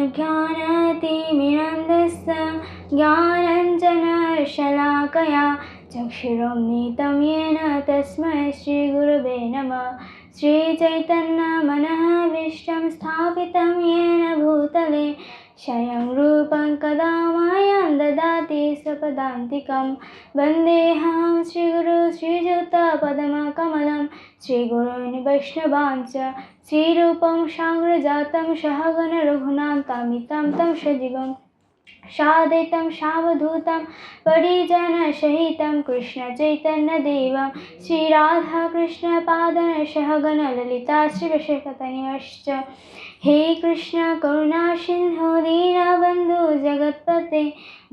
ज्ञानतिमिरन्दस्य ज्ञानञ्जनशलाकया चक्षुरुन्मितं येन तस्मै श्रीगुरवे नमः श्रीचैतन्यमनःभीष्टं स्थापितं येन भूतले स्वयं रूपं कदा मायां ददाति स्वपदान्तिकं वन्देऽहं श्रीगुरु श्रीयुतपदमकमलं श्रीगुरून् वैष्णवाञ्च श्रीरूपं साग्रजातं सहगणरघुनां तमितं तं सजीवम् सादैतं सावधूतं परिजनसहितं कृष्णचैतन्यदेवं श्रीराधाकृष्णपादन सहगणललिता श्रीवशकतनिवश्च हे कृष्ण करुणा सिन्धो दीनबन्धु जगत्पते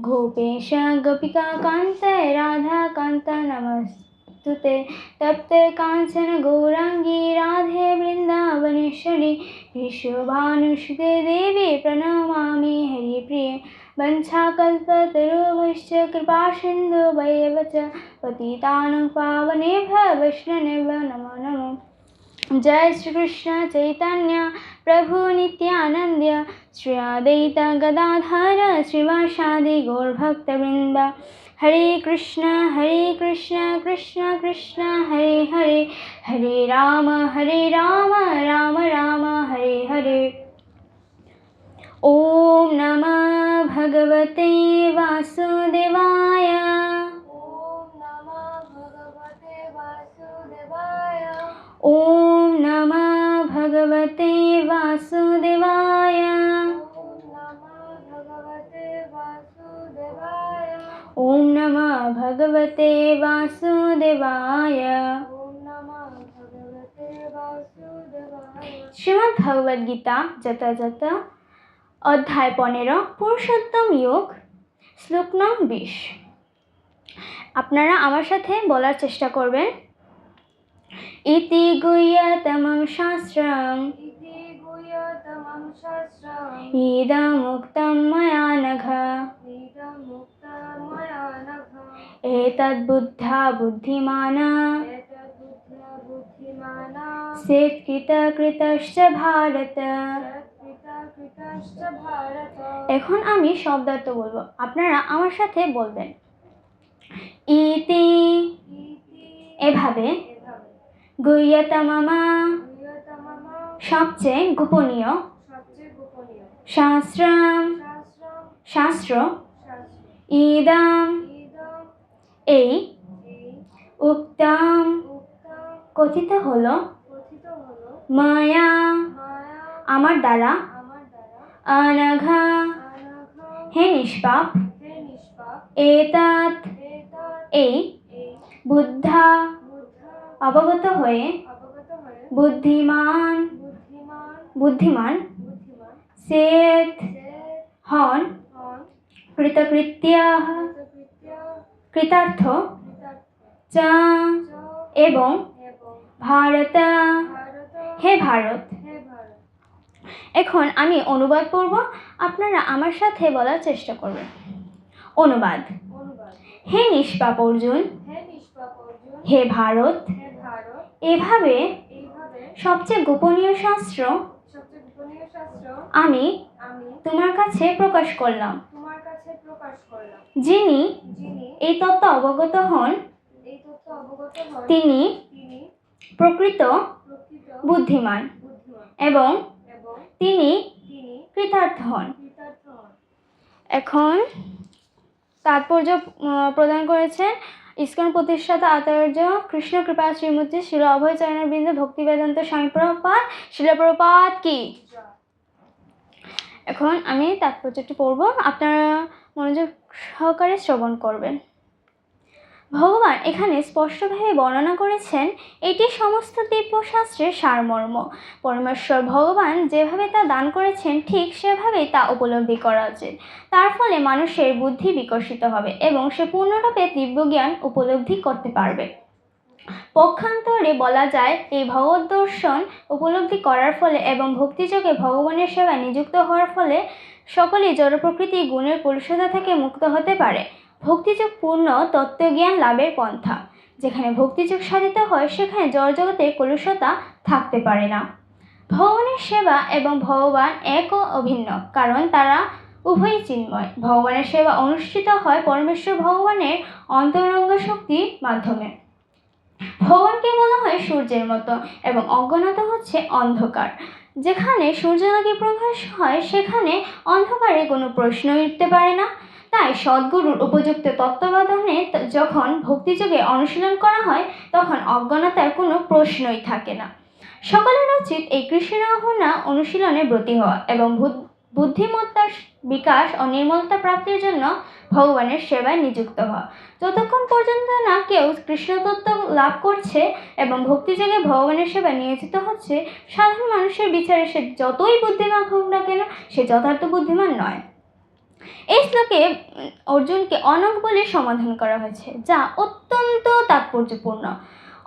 गोपेश गोपिकान्त राधाकान्त नमस्तु ते तप्ते काञ्चन गौराङ्गी राधे वृन्दावनेश्वरी विश्वभानुसुते देवी प्रणमामि हरिप्रिये वञ्छाकल्पतरुभश्च कृपासिन्धु वयव च पतितानं पावनेभ्य वैष्णवेभ्यो नमो नमो जय श्रीकृष्ण चैतन्य प्रभु नित्यानन्द श्री अद्वैत गदाधर श्रीवासादि गौरभक्तवृन्द हरे कृष्ण हरे कृष्ण कृष्ण कृष्ण हरे हरे हरे राम हरे राम राम राम हरे हरे ॐ नमः भगवते वासुदेवाय। ॐ नमः भगवते वासुदेवाय। ॐ नमः भगवते वासुदेवाय। ॐ नमः भगवते অধ্যায় পনেরো পুরুষোত্তম যোগ শ্লোক নং বিশ। আপনারা আমার সাথে বলার চেষ্টা করবেন। ইতি গুহ্যতমং শাস্ত্রম ইদমুক্তম ময়া নঘ। এতদ্বুদ্ধা বুদ্ধিমানা। সেৎকৃতকৃতশ্চ ভারত। এখন আমি শব্দার্থ বলব। আপনারা আমার সাথে বলবেন। ইতি এভাবে গুহ্যতমম সবচেয়ে গোপনীয় শাস্ত্রম শাস্ত্র ইদম এই উক্তম কথিত হলো মায়া আমার দ্বারা অনঘ হে নিষ্পাপ এতৎ এই বুদ্ধা অবগত হয়ে বুদ্ধিমান বুদ্ধিমান চেত হন কৃতকৃত্য কৃতার্থ চ এবং ভারত। হে ভারত এখন আমি অনুবাদ করব আপনারা আমার সাথে বলার চেষ্টা করবেন। অনুবাদ। হে নিষ্পাপ অর্জুন। হে ভারত। এভাবে সবচেয়ে গোপনীয় শাস্ত্র আমি তোমার কাছে প্রকাশ করলাম। যিনি এই তত্ত্ব অবগত হন, তিনি প্রকৃত বুদ্ধিমান এবং তিনি কৃতার্থ হন। এখন তাৎপর্য প্রদান করেছেন ইস্কন প্রতিষ্ঠাতা আচার্য কৃষ্ণ কৃপা শ্রীমূর্তি শিল অভয়চরণ বৃন্দ ভক্তি বেদান্ত স্বামী প্রপাত শিলপ্রপাত কি? এখন আমি তাৎপর্যটি পড়ব। আপনারা মনোযোগ সহকারে শ্রবণ করবেন। ভগবান এখানে স্পষ্টভাবে বর্ণনা করেছেন, এটি সমস্ত দিব্যশাস্ত্রের সারমর্ম। পরমেশ্বর ভগবান যেভাবে তা দান করেছেন, ঠিক সেভাবেই তা উপলব্ধি করা উচিত। তার ফলে মানুষের বুদ্ধি বিকশিত হবে এবং সে পূর্ণরূপে দিব্যজ্ঞান উপলব্ধি করতে পারবে। পক্ষান্তরে বলা যায়, এই ভগবত দর্শন উপলব্ধি করার ফলে এবং ভক্তিযোগে ভগবানের সেবায় নিযুক্ত হওয়ার ফলে সকলেই জড় প্রকৃতি গুণের কলুষতা থেকে মুক্ত হতে পারে। ভক্তিযোগ পূর্ণ তত্ত্বজ্ঞান লাভের পন্থা। যেখানে ভক্তিযোগ সাধিত হয়, সেখানে জড় জগতে কলুষতা থাকতে পারে না। ভগবানের সেবা এবং ভগবান এক ও অভিন্ন, কারণ তারা উভয়ই চিন্ময়। ভগবানের সেবা অনুষ্ঠিত হয় পরমেশ্বর ভগবানের অন্তরঙ্গ শক্তির মাধ্যমে। ভগবানকে বলা হয় সূর্যের মতো এবং অজ্ঞানতা হচ্ছে অন্ধকার। যেখানে সূর্যালোকে প্রকাশ হয়, সেখানে অন্ধকারে কোনো প্রশ্নই উঠতে পারে না। তাই সদ্গুরুর উপযুক্ত তত্ত্বাবধানে যখন ভক্তিযোগে অনুশীলন করা হয়, তখন অজ্ঞানতার কোনো প্রশ্নই থাকে না। সকলের উচিত এই কৃষ্ণাহনা অনুশীলনে ব্রতী হওয়া এবং বুদ- বুদ্ধিমত্তার বিকাশ ও নির্মলতা প্রাপ্তির জন্য ভগবানের সেবায় নিযুক্ত হওয়া। যতক্ষণ পর্যন্ত না কেউ কৃষ্ণতত্ত্ব লাভ করছে এবং ভক্তিযোগে ভগবানের সেবায় নিয়োজিত হচ্ছে, সাধারণ মানুষের বিচারে সে যতই বুদ্ধিমান হোক না কেন, সে যথার্থ বুদ্ধিমান নয়। এই শ্লোকে অর্জুনকে অনগ বলে সমাধান করা হয়েছে, যা অত্যন্ত তাৎপর্যপূর্ণ।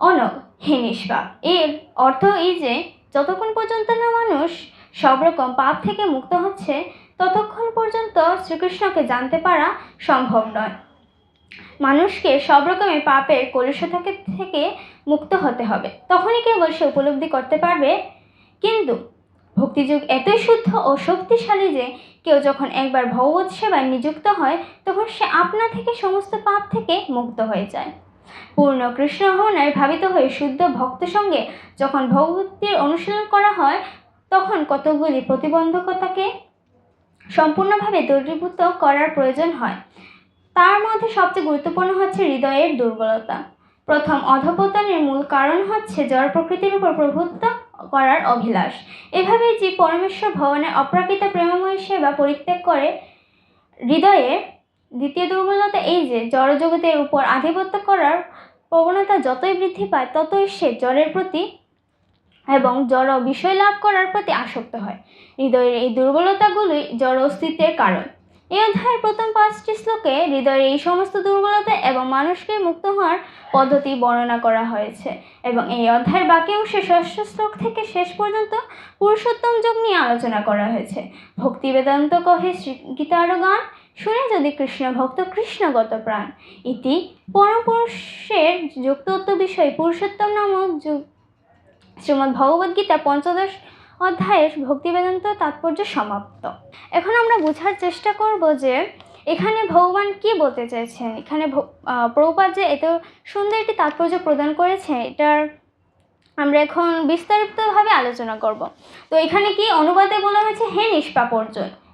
অনগ হে এর অর্থ এই যে, যতক্ষণ পর্যন্ত না মানুষ সব রকম পাপ থেকে মুক্ত হচ্ছে, ততক্ষণ পর্যন্ত শ্রীকৃষ্ণকে জানতে পারা সম্ভব নয়। মানুষকে সব রকমের পাপের কলুষ থেকে থেকে মুক্ত হতে হবে। তখনই কেবল সে উপলব্ধি করতে পারবে। কিন্তু ভক্তিযুগ এতই শুদ্ধ ও শক্তিশালী যে কেউ যখন একবার ভগবত সেবায় নিযুক্ত হয়, তখন সে আপনা থেকে সমস্ত পাপ থেকে মুক্ত হয়ে যায়। পূর্ণ কৃষ্ণ হনায় ভাবিত হয়ে শুদ্ধ ভক্ত সঙ্গে যখন ভগবতীর অনুশীলন করা হয়, তখন কতগুলি প্রতিবন্ধকতাকে সম্পূর্ণভাবে দূরীভূত করার প্রয়োজন হয়। তার মধ্যে সবচেয়ে গুরুত্বপূর্ণ হচ্ছে হৃদয়ের দুর্বলতা। প্রথম অধপতনের মূল কারণ হচ্ছে জড় প্রকৃতির উপর প্রভুত্ব করার অভিলাষ। এভাবেই যে পরমেশ্বর ভবনে অপ্রাকৃত প্রেমময় সেবা পরিত্যাগ করে, হৃদয়ে দ্বিতীয় দুর্বলতা এই যে, জড়জগতের উপর আধিপত্য করার প্রবণতা যতই বৃদ্ধি পায়, ততই সে জড়ের প্রতি এবং জড় বিষয় লাভ করার প্রতি আসক্ত হয়। হৃদয়ের এই দুর্বলতাগুলোই জড় অস্তিত্বের কারণ। এই অধ্যায়ের প্রথম পাঁচটি শ্লোকে হৃদয়ের এই সমস্ত দুর্বলতা এবং মানুষকে মুক্ত হওয়ার পদ্ধতি বর্ণনা করা হয়েছে এবং এই অধ্যায়ের বাকি অংশে ষষ্ঠ শ্লোক থেকে শেষ পর্যন্ত পুরুষোত্তম যোগ নিয়ে আলোচনা করা হয়েছে। ভক্তি বেদান্ত কহে শ্রী গীতার গান শুনে যদি কৃষ্ণ ভক্ত কৃষ্ণগত প্রাণ, ইতি পরম পুরুষের যুক্তত্ব বিষয় পুরুষোত্তম নামক যুগ শ্রীমদ্ ভগবদ্গীতা পঞ্চদশ অধ্যায়ের ভক্তি বেদান্ত তাৎপর্য সমাপ্ত। এখন আমরা বোঝার চেষ্টা করব যে এখানে ভগবান কি বলতে চাইছেন? এখানে আহ, যে এত সুন্দর একটি তাৎপর্য প্রদান করেছে এটার আমরা এখন বিস্তারিতভাবে আলোচনা করব। তো এখানে কি অনুবাদে বলা হয়েছে হে নিষ্পাপ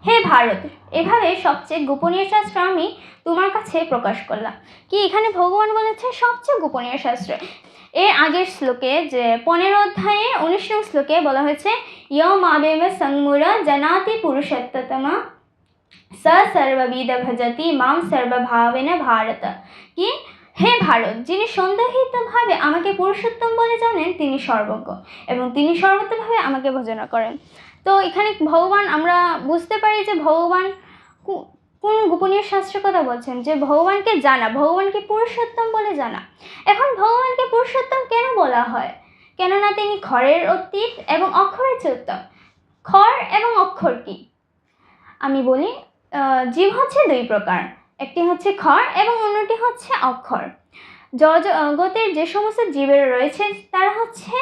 হে ভারত এভাবে সবচেয়ে গোপনীয় শাস্ত্র আমি তোমার কাছে প্রকাশ করলাম। কি এখানে ভগবান বলেছে সবচেয়ে গোপনীয় শাস্ত্র? এর আগের শ্লোকে যে পনেরো অধ্যায়ে উনিশ নং শ্লোকে বলা হয়েছে, ইয়ম আবেম সংমুর জানাতি পুরুষোত্তমা স সর্ববিদ ভজতি মাম সর্বভাবেন ভারত। কি? হে ভারত, যিনি সন্দেহিতভাবে আমাকে পুরুষোত্তম বলে জানেন, তিনি সর্বজ্ঞ এবং তিনি সর্বতভাবে আমাকে ভজনা করেন। তো এখানে ভগবান, আমরা বুঝতে পারি যে ভগবান কোন গোপনীয় শাস্ত্রের কথা বলছেন? যে ভগবানকে জানা, ভগবানকে পুরুষোত্তম বলে জানা। এখন ভগবানকে পুরুষোত্তম কেন বলা হয়? কেননা তিনি খড়ের অতীত এবং অক্ষরের চেয়ে উত্তম খড় এবং অক্ষর কি? আমি বলি জীব হচ্ছে দুই প্রকার। একটি হচ্ছে খড় এবং অন্যটি হচ্ছে অক্ষর। জগতের যে সমস্ত জীবের রয়েছে, তারা হচ্ছে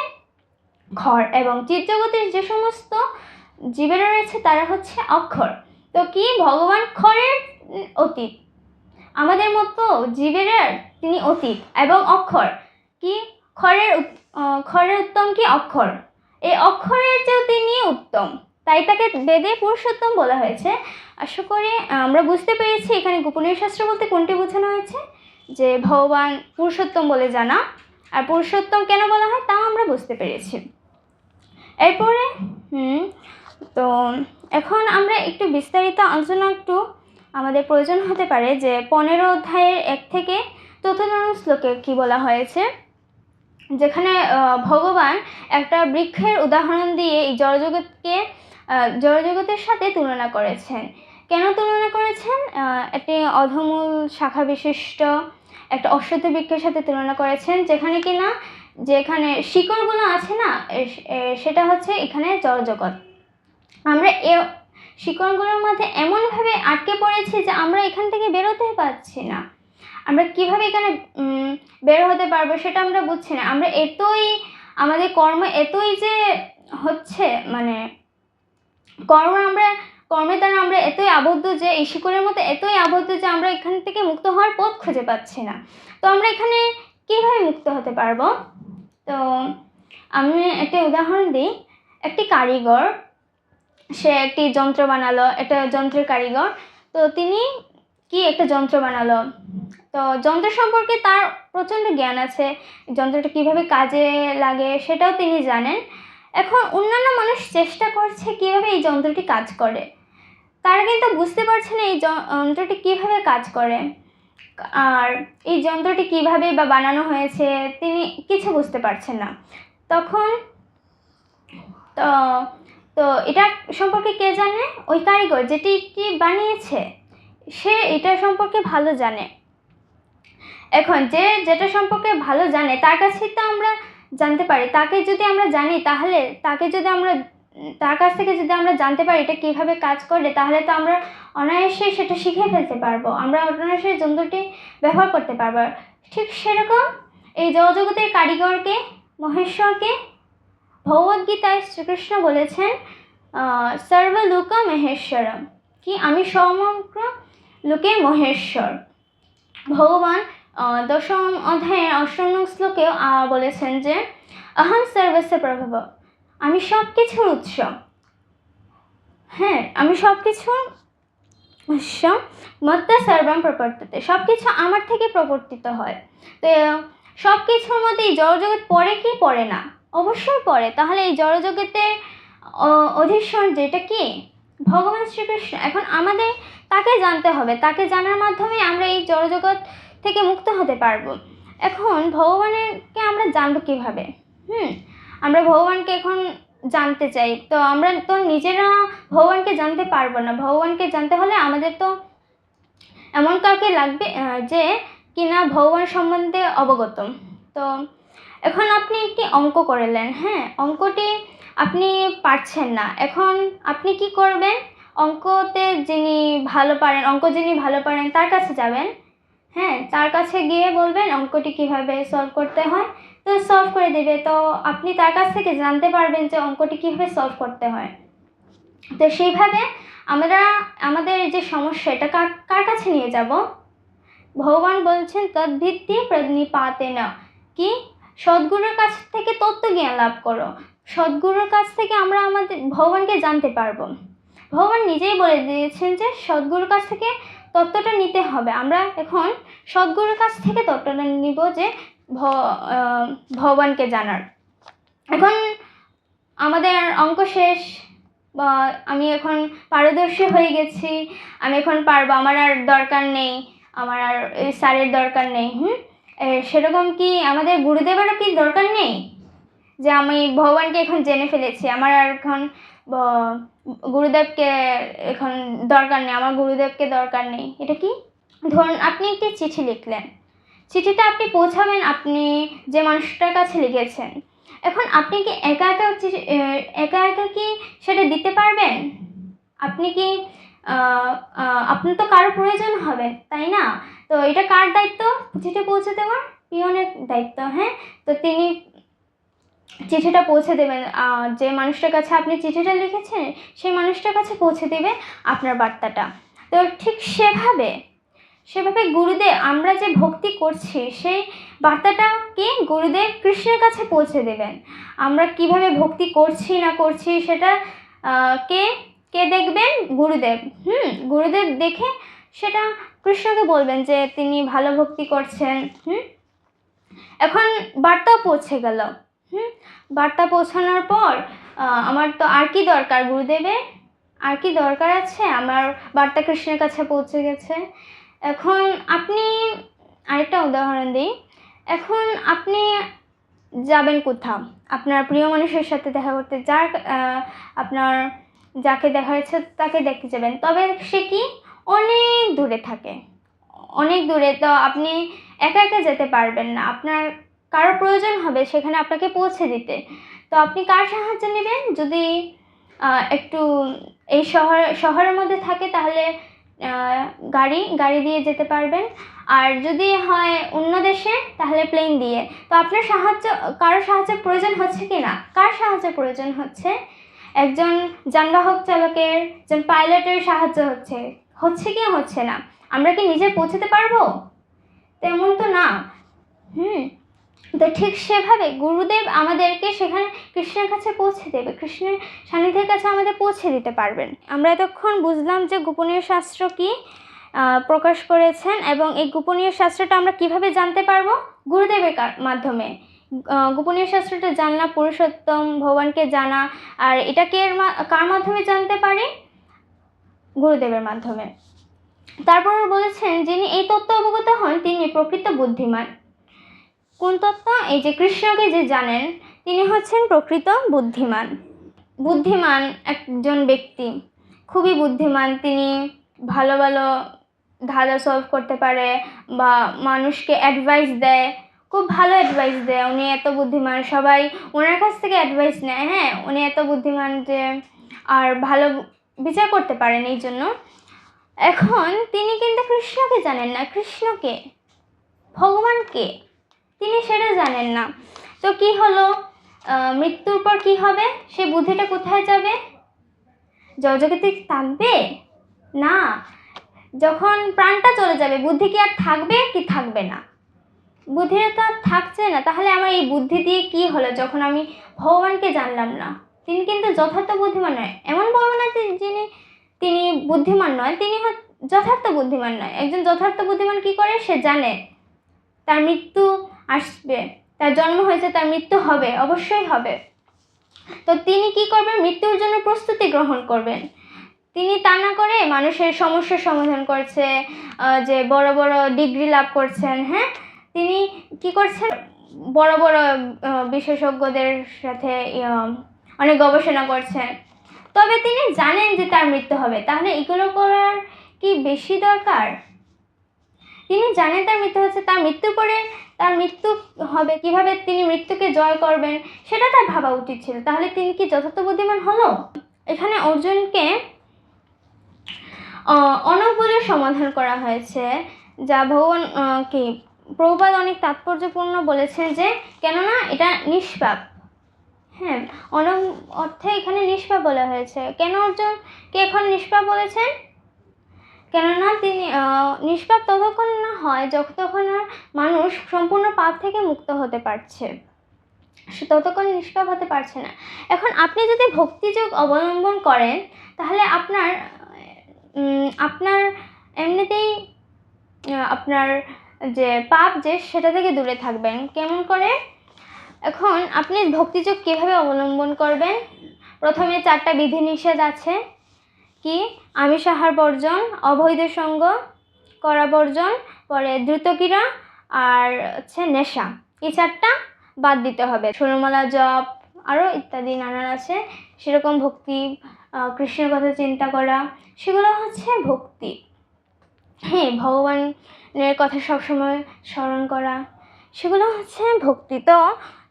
খড় এবং চিত্রগতের যে সমস্ত জীবের রয়েছে, তারা হচ্ছে অক্ষর। তো কি ভগবান উম, অতীত? আমাদের মতো জীবের তিনি অতীত এবং অক্ষর। কি? আহ, খড়ের উত্তম কি? অক্ষর। এই অক্ষরের চেয়েও তিনি উত্তম। তাই তাকে বেদে পুরুষোত্তম বলা হয়েছে। আশা করি আমরা বুঝতে পেরেছি এখানে গোপনীয় শাস্ত্র বলতে কোনটি বোঝানো হয়েছে? যে ভগবান পুরুষোত্তম বলে জানা। আর পুরুষোত্তম কেন বলা হয়? তাও আমরা বুঝতে পেরেছি। এরপরে হুম তো এখন আমরা একটু বিস্তারিত আলোচনা একটু আমাদের প্রয়োজন হতে পারে যে পনেরো অধ্যায়ের এক থেকে চতুর্থ শ্লোকে কি বলা হয়েছে? যেখানে ভগবান একটা বৃক্ষের উদাহরণ দিয়ে এই জড়জগৎকে জড়জগতের সাথে তুলনা করেছেন। কেন তুলনা করেছেন? একটি অধমূল শাখা বিশিষ্ট একটা অশ্বত্থ বৃক্ষের সাথে তুলনা করেছেন, যেখানে কি না যেখানে শিকড়গুলো আছে না সেটা হচ্ছে এখানে জড়জগৎ। আমরা এ শিকড়গুলোর মধ্যে এমনভাবে আটকে পড়েছি যে আমরা এখান থেকে বেরোতেই পারছি না। আমরা কীভাবে এখানে বের হতে পারব সেটা আমরা বুঝছি না। আমরা এতই, আমাদের কর্ম এতই যে হচ্ছে মানে কর্ম আমরা, কর্মের দ্বারা আমরা এতই আবদ্ধ যে, এই শিকড়ের মতো এতই আবদ্ধ যে আমরা এখান থেকে মুক্ত হওয়ার পথ খুঁজে পাচ্ছি না। তো আমরা এখানে কীভাবে মুক্ত হতে পারব? তো আমি একটা উদাহরণ দিই। একটি কারিগর সে একটি যন্ত্র বানালো, একটা যন্ত্রের কারিগর। তো তিনি কি একটা যন্ত্র বানালো? তো যন্ত্র সম্পর্কে তার প্রচণ্ড জ্ঞান আছে, যন্ত্রটা কীভাবে কাজে লাগে সেটাও তিনি জানেন। এখন অন্যান্য মানুষ চেষ্টা করছে কীভাবে এই যন্ত্রটি কাজ করে। তারা কিন্তু বুঝতে পারছে না এই যন্ত্রটি কীভাবে কাজ করে। আর এই যন্ত্রটি কীভাবে বা বানানো হয়েছে, তিনি কিছু বুঝতে পারছেন না। তখন তো তো এটা সম্পর্কে কে জানে? ওই কারিগর যেটি কি বানিয়েছে, সে এটা সম্পর্কে ভালো জানে। এখন যে যেটা সম্পর্কে ভালো জানে, তার কাছে তো আমরা জানতে পারি। তাকে যদি আমরা জানি, তাহলে তাকে যদি আমরা, তার কাছ থেকে যদি আমরা জানতে পারি এটা কীভাবে কাজ করে, তাহলে তো আমরা অনায়াসে সেটা শিখে ফেলতে পারব। আমরা অনায়াসে যন্ত্রটি ব্যবহার করতে পারব। ঠিক সেরকম এই জগতের কারিগরকে, মহেশ্বরকে ভগবদ্গীতায় শ্রীকৃষ্ণ বলেছেন সর্বলোক মহেশ্বরম। কি? আমি সমগ্র লোকে মহেশ্বর। ভগবান দশম অধ্যায়ের অষ্টম শ্লোকেও বলেছেন যে অহম সর্বস্ব প্রভব। আমি সব কিছুর উৎস। হ্যাঁ আমি সব কিছু উৎস, মত্ত সর্বম প্রবর্ততে। সব কিছু আমার থেকে প্রবর্তিত হয়। তো সব কিছুর মধ্যে এই জড়জগৎ পড়ে কি পড়ে না? অবশ্যই পড়ে, তাহলে এই জড়জগতের অধীশ্বর যেটা কি? ভগবান শ্রীকৃষ্ণ। এখন আমাদের তাকে জানতে হবে। তাকে জানার মাধ্যমে আমরা এই জড়জগৎ থেকে মুক্ত হতে পারব। এখন ভগবানেরকে আমরা জানব কীভাবে? হুম, আমরা ভগবানকে এখন জানতে চাই। তো আমরা তো নিজেরা ভগবানকে জানতে পারব না। ভগবানকে জানতে হলে আমাদের তো এমন কাউকে লাগবে যে কিনা ভগবান সম্বন্ধে অবগত। তো এখন আপনি একটি অঙ্ক করলেন হ্যাঁ? অঙ্কটি আপনি পারছেন না। এখন আপনি কি করবেন? অঙ্কতে যিনি ভালো পারেন, অঙ্ক যিনি ভালো পারেন, তার কাছে যাবেন হ্যাঁ? তার কাছে গিয়ে বলবেন অঙ্কটি কীভাবে সলভ করতে হয়। তো সলভ করে দেবে। তো আপনি তার কাছ থেকে জানতে পারবেন যে অঙ্কটি কীভাবে সলভ করতে হয়। তো সেইভাবে আমরা, আমাদের যে সমস্যা, এটা কার কাছে নিয়ে যাব? ভগবান বলছেন, তদ্ভিত্তি প্রণিপাতে না কি? সদ্গুরুর কাছ থেকে তত্ত্ব জ্ঞান লাভ করো। সদ্গুরুর কাছ থেকে আমরা আমাদের, ভগবানকে জানতে পারব। ভগবান নিজেই বলে দিয়েছেন যে সদ্গুরুর কাছ থেকে তত্ত্বটা নিতে হবে। আমরা এখন সদ্গুরুর কাছ থেকে তত্ত্বটা নিব যে ভগবানকে জানার। এখন আমাদের অঙ্ক শেষ, বা আমি এখন পারদর্শী হয়ে গেছি। আমি এখন পারব, আমার আর দরকার নেই, আমার আর স্যারের দরকার নেই, হুম? সেরকম কি আমাদের গুরুদেবেরও কি দরকার নেই? যে আমি ভগবানকে এখন জেনে ফেলেছি, আমার আর এখন গুরুদেবকে এখন দরকার নেই, আমার গুরুদেবকে দরকার নেই। এটা কি? ধরুন, আপনি একটি চিঠি লিখলেন। চিঠিটা আপনি পৌঁছাবেন, আপনি যে মানুষটার কাছে লিখেছেন। এখন আপনি কি একা একা একা একা কি সেটা দিতে পারবেন? আপনি কি আপনার তো কারও প্রয়োজন হবে, তাই না? তো এটা কার দায়িত্ব? চিঠি পৌঁছে দেওয়ার? পিয়নের দায়িত্ব হ্যাঁ? তো তিনি চিঠিটা পৌঁছে দেবেন। যে মানুষটার কাছে আপনি চিঠিটা লিখেছেন, সেই মানুষটার কাছে পৌঁছে দেবে আপনার বার্তাটা। তো ঠিক সেভাবে সেভাবে গুরুদেব, আমরা যে ভক্তি করছি, সেই বার্তাটাকে গুরুদেব কৃষ্ণের কাছে পৌঁছে দেবেন? আমরা কীভাবে ভক্তি করছি না করছি সেটা কে কে দেখবেন? গুরুদেব। হুম, গুরুদেব দেখে সেটা কৃষ্ণকে বলবেন যে তিনি ভালো ভক্তি করছেন, হুম? এখন বার্তাও পৌঁছে গেল, হুম? বার্তা পৌঁছানোর পর আমার তো আর কি দরকার গুরুদেবের? আর কি দরকার আছে? আমার বার্তা কৃষ্ণের কাছে পৌঁছে গেছে। এখন আপনি আরেকটা উদাহরণ দিই। এখন আপনি যাবেন কোথাও? আপনার প্রিয় মানুষের সাথে দেখা করতে, যার আপনার যাকে দেখা যাচ্ছে তাকে দেখতে যাবেন। তবে সে কি? অনেক দূরে থাকে। অনেক দূরে তো আপনি একা একা যেতে পারবেন না। আপনার কারও প্রয়োজন হবে সেখানে আপনাকে পৌঁছে দিতে। তো আপনি কার সাহায্য নেবেন? যদি একটু এই শহর, শহরের মধ্যে থাকে তাহলে গাড়ি গাড়ি দিয়ে যেতে পারবেন। আর যদি হয় অন্য দেশে তাহলে প্লেন দিয়ে। তো আপনার সাহায্য, কারও সাহায্যের প্রয়োজন হচ্ছে কি না? কার সাহায্য প্রয়োজন হচ্ছে? একজন যানবাহক চালকের, একজন পাইলটের সাহায্য হচ্ছে। হচ্ছে কি হচ্ছে না? আমরা কি নিজে পৌঁছতে পারব? তেমন তো না। হুম। তো ঠিক সেভাবে গুরুদেব আমাদেরকে সেখানে কৃষ্ণের কাছে পৌঁছে দেবে। কৃষ্ণের সান্নিধ্যের কাছে আমাদের পৌঁছে দিতে পারবেন। আমরা এতক্ষণ বুঝলাম যে গোপনীয় শাস্ত্র কি প্রকাশ করেছেন এবং এই গোপনীয় শাস্ত্রটা আমরা কীভাবে জানতে পারব? গুরুদেবের মাধ্যমে। গোপনীয় শাস্ত্রটা জানা পুরুষোত্তম ভগবানকে জানা, আর এটাকে কার মাধ্যমে জানতে পারি? গুরুদেবের মাধ্যমে। তারপর বলেছেন, যিনি এই তত্ত্ব অবগত হন, তিনি প্রকৃত বুদ্ধিমান। কোন তত্ত্ব? এই যে কৃষ্ণকে যে জানেন, তিনি হচ্ছেন প্রকৃত বুদ্ধিমান। বুদ্ধিমান একজন ব্যক্তি। খুবই বুদ্ধিমান। তিনি ভালো ভালো ধাঁধা সলভ করতে পারে বা মানুষকে অ্যাডভাইস দেয়। খুব ভালো অ্যাডভাইস দেয়। উনি এত বুদ্ধিমান। সবাই ওনার কাছ থেকে অ্যাডভাইস নেয়। হ্যাঁ উনি এত বুদ্ধিমান যে, আর ভালো বিচার করতে পারেন এই জন্য। এখন তিনি কিন্তু কৃষ্ণকে জানেন না। কৃষ্ণকে, ভগবানকে তিনি সেটা জানেন না। তো কি হলো? মৃত্যুর পর কি হবে? সে বুদ্ধিটা কোথায় যাবে? জগতে থাকবে? না। যখন প্রাণটা চলে যাবে, বুদ্ধি কি আর থাকবে কি থাকবে না? বুদ্ধিটা তো আর থাকছে না। তাহলে আমার এই বুদ্ধি দিয়ে কি হলো? যখন আমি ভগবানকে জানলাম না। তিনি কিন্তু যথার্থ বুদ্ধিমান নয়। এমন বলব না যিনি, তিনি বুদ্ধিমান নয়, তিনি যথার্থ বুদ্ধিমান নয়। একজন যথার্থ বুদ্ধিমান কি করে? সে জানে, তার মৃত্যু আসবে, তার জন্ম হয়েছে, তার মৃত্যু হবে, অবশ্যই হবে। তো তিনি কি করবেন? মৃত্যুর জন্য প্রস্তুতি গ্রহণ করবেন। তিনি তা না করে মানুষের সমস্যার সমাধান করছে যে বড় বড় ডিগ্রি লাভ করছেন হ্যাঁ? তিনি কি করছেন? বড় বড় বিশেষজ্ঞদের সাথে অনেক গবেষণা করছেন তবে তিনি জানেন যে তার মৃত্যু হবে। তাহলে এগুলো করার কি বেশি দরকার? তিনি জানেন তার মৃত্যু হচ্ছে, তার মৃত্যু পরে তার মৃত্যু হবে, কীভাবে তিনি মৃত্যুকে জয় করবেন, সেটা তার ভাবা উচিত ছিল। তাহলে তিনি কি যথার্থ বুদ্ধিমান হলো? এখানে অর্জুনকে বলে সমাধান করা হয়েছে। যা ভগবান কি, প্রভুপাদ অনেক তাৎপর্যপূর্ণ বলেছেন যে, কেননা এটা নিষ্পাপ। হ্যাঁ অনক অর্থে এখানে নিষ্পাপ বলা হয়েছে। কেন অর্জুনকে এখন নিষ্পাপ বলেছেন? কেননা তিনি নিষ্পাপ ততক্ষণ না হয় যতক্ষণ আর মানুষ সম্পূর্ণ পাপ থেকে মুক্ত হতে পারছে। সে ততক্ষণ নিষ্পাপ হতে পারছে না। এখন আপনি যদি ভক্তিযোগ অবলম্বন করেন, তাহলে আপনার আপনার এমনিতেই আপনার যে পাপ যে, সেটা থেকে দূরে থাকবেন। কেমন করে? এখন আপনি ভক্তিযোগ কীভাবে অবলম্বন করবেন? প্রথমে চারটা বিধিনিষেধ আছে। কি? আমিষ আহার বর্জন, অবৈধ সঙ্গ, করা বর্জন, পরে দ্রুতক্রিয়া আর হচ্ছে নেশা। এই চারটা বাদ দিতে হবে। ষোলমালা জপ আরও ইত্যাদি নানান আছে। সেরকম ভক্তি কৃষ্ণের কথা চিন্তা করা, সেগুলো হচ্ছে ভক্তি। হ্যাঁ ভগবানের কথা সবসময় স্মরণ করা, সেগুলো হচ্ছে ভক্তি। তো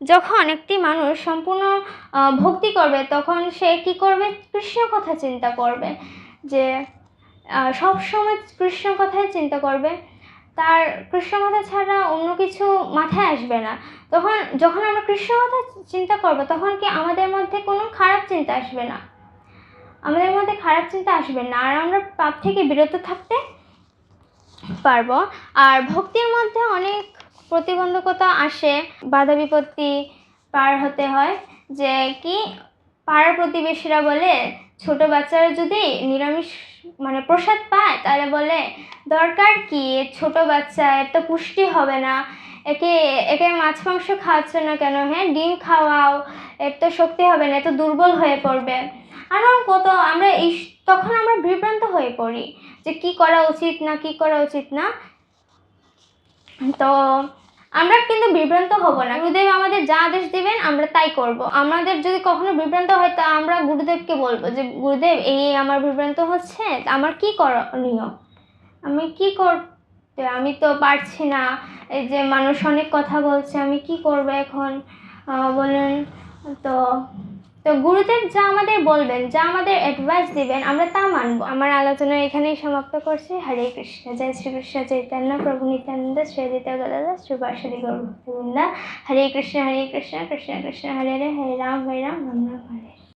যখন একটি মানুষ সম্পূর্ণ ভক্তি করবে, তখন সে কি করবে? কৃষ্ণ কথা চিন্তা করবে। যে সব সময় কৃষ্ণ কথাই চিন্তা করবে। তার কৃষ্ণ কথা ছাড়া অন্য কিছু মাথায় আসবে না। তখন, যখন আমরা কৃষ্ণ কথা চিন্তা করব, তখন কি আমাদের মধ্যে কোনো খারাপ চিন্তা আসবে না? আমাদের মধ্যে খারাপ চিন্তা আসবে না। আর আমরা পাপ থেকে বিরত থাকতে পারব। আর ভক্তির মধ্যে অনেক প্রতিবন্ধকতা আসে, বাধা বিপত্তি পার হতে হয়, যে কি পাড়ার প্রতিবেশীরা বলে, ছোট বাচ্চারা যদি নিরামিষ মানে প্রসাদ পায় তাহলে বলে, দরকার কি? ছোট বাচ্চা এর তো পুষ্টি হবে না। একে একে মাছ মাংস খাওয়াচ্ছ না কেন? হ্যাঁ ডিম খাওয়াও, এর তো শক্তি হবে না, এ তো দুর্বল হয়ে পড়বে। আরও কত, আমরা এই, তখন আমরা বিভ্রান্ত হয়ে পড়ি, যে কি করা উচিত না, কি করা উচিত না। তো আমরা কিন্তু বিভ্রান্ত হব না। গুরুদেব আমাদের যা আদেশ দিবেন, আমরা তাই করব। আমাদের যদি কখনো বিভ্রান্ত হয়, তা আমরা গুরুদেবকে বলব যে, গুরুদেব, এই আমার বিভ্রান্ত হচ্ছে, আমার কি করণীয়? আমি কি করতে, আমি তো পারছি না। এই যে মানুষ অনেক কথা বলছে, আমি কি করব এখন? বলেন তো। তো গুরুদেব যা আমাদের বলবেন, যা আমাদের অ্যাডভাইস দিবেন, আমরা তা মানব। আমার আলোচনা এখানেই সমাপ্ত করছি। হরে কৃষ্ণ। জয় শ্রীকৃষ্ণ চৈতন্য প্রভু নিত্যানন্দ। শ্রীদিত গদাদা শ্রীবাসী গৌরবৃন্দা হরে কৃষ্ণ হরে কৃষ্ণ কৃষ্ণ কৃষ্ণ। হরে হরে। হরে রাম হরে রাম। রাম রাম হরে